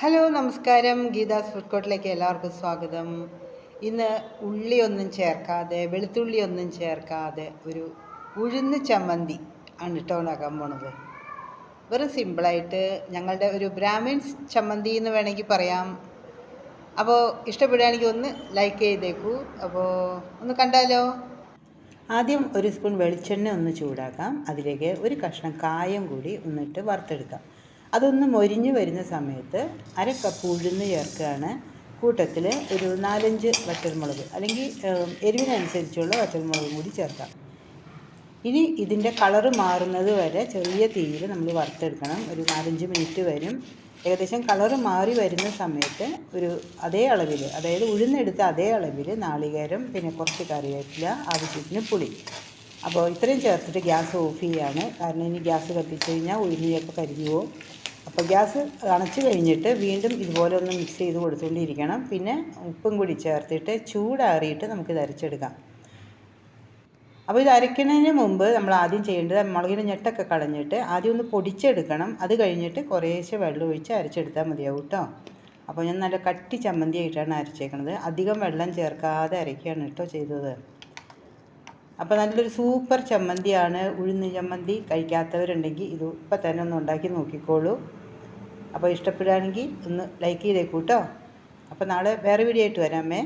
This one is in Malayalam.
ഹലോ നമസ്കാരം. ഗീതാസ് ഫുഡ് കോർട്ടിലേക്ക് എല്ലാവർക്കും സ്വാഗതം. ഇന്ന് ഉള്ളിയൊന്നും ചേർക്കാതെ വെളുത്തുള്ളി ഒന്നും ചേർക്കാതെ ഒരു ഉഴുന്ന് ചമ്മന്തി ആണ് കേട്ടോ ഉണ്ടാക്കാൻ പോണത്. വെറും സിമ്പിളായിട്ട് ഞങ്ങളുടെ ഒരു ബ്രാഹ്മിൻസ് ചമ്മന്തി എന്ന് വേണമെങ്കിൽ പറയാം. അപ്പോൾ ഇഷ്ടപ്പെടുകയാണെങ്കിൽ ഒന്ന് ലൈക്ക് ചെയ്തേക്കൂ. അപ്പോൾ ഒന്ന് കണ്ടാലോ? ആദ്യം ഒരു സ്പൂൺ വെളിച്ചെണ്ണ ഒന്ന് ചൂടാക്കാം. അതിലേക്ക് ഒരു കഷ്ണം കായം കൂടി ഒന്നിട്ട് വറുത്തെടുക്കാം. അതൊന്ന് മൊരിഞ്ഞ് വരുന്ന സമയത്ത് അര കപ്പ് ഉഴുന്ന് ചേർക്കുകയാണ്. കൂട്ടത്തിൽ ഒരു നാലഞ്ച് വറ്റൽമുളക് അല്ലെങ്കിൽ എരിവിനനുസരിച്ചുള്ള വറ്റൽമുളകും കൂടി ചേർക്കാം. ഇനി ഇതിന്റെ കളറ് മാറുന്നത് വരെ ചെറിയ തീയിൽ നമ്മൾ വറുത്തെടുക്കണം. ഒരു നാലഞ്ച് മിനിറ്റ് വരും. ഏകദേശം കളറ് മാറി വരുന്ന സമയത്ത് ഒരു അതേ അളവിൽ അതായത് ഉഴുന്നെടുത്ത അതേ അളവിൽ നാളികേരം പിന്നെ കുറച്ച് കറിവേപ്പില ആവശ്യത്തിന് പുളി. അപ്പോൾ ഇത്രയും ചേർത്തിട്ട് ഗ്യാസ് ഓഫ് ചെയ്യാണ്. കാരണം ഇനി ഗ്യാസ് കത്തിച്ച് കഴിഞ്ഞാൽ ഉഴുന്നിയൊക്കെ കരിഞ്ഞു പോകും അപ്പോൾ ഗ്യാസ് അണച്ച് കഴിഞ്ഞിട്ട് വീണ്ടും ഇതുപോലെ ഒന്ന് മിക്സ് ചെയ്ത് കൊടുത്തുകൊണ്ടിരിക്കണം. പിന്നെ ഉപ്പും കൂടി ചേർത്തിട്ട് ചൂടാറിയിട്ട് നമുക്കിത് അരച്ചെടുക്കാം. അപ്പോൾ ഇത് അരയ്ക്കുന്നതിന് മുമ്പ് നമ്മൾ ആദ്യം ചെയ്യേണ്ടത് മുളകിന്റെ ഞെട്ടൊക്കെ കളഞ്ഞിട്ട് ആദ്യം ഒന്ന് പൊടിച്ചെടുക്കണം. അത് കഴിഞ്ഞിട്ട് കുറേശ്ശെ വെള്ളം ഒഴിച്ച് അരച്ചെടുത്താൽ മതിയാവും കേട്ടോ. അപ്പോൾ ഞാൻ നല്ല കട്ടി ചമ്മന്തി ആയിട്ടാണ് അരച്ചേക്കണത്. അധികം വെള്ളം ചേർക്കാതെ അരയ്ക്കുകയാണ് കേട്ടോ ചെയ്തത്. അപ്പോൾ നല്ലൊരു സൂപ്പർ ചമ്മന്തിയാണ്. ഉഴുന്ന് ചമ്മന്തി കഴിക്കാത്തവരുണ്ടെങ്കിൽ ഇത് ഇപ്പം തന്നെ ഒന്ന് ഉണ്ടാക്കി നോക്കിക്കോളൂ. അപ്പോൾ ഇഷ്ടപ്പെടുകയാണെങ്കിൽ ഒന്ന് ലൈക്ക് ചെയ്തേക്കൂ കേട്ടോ അപ്പോൾ നാളെ വേറെ വീഡിയോ ആയിട്ട് വരാമേ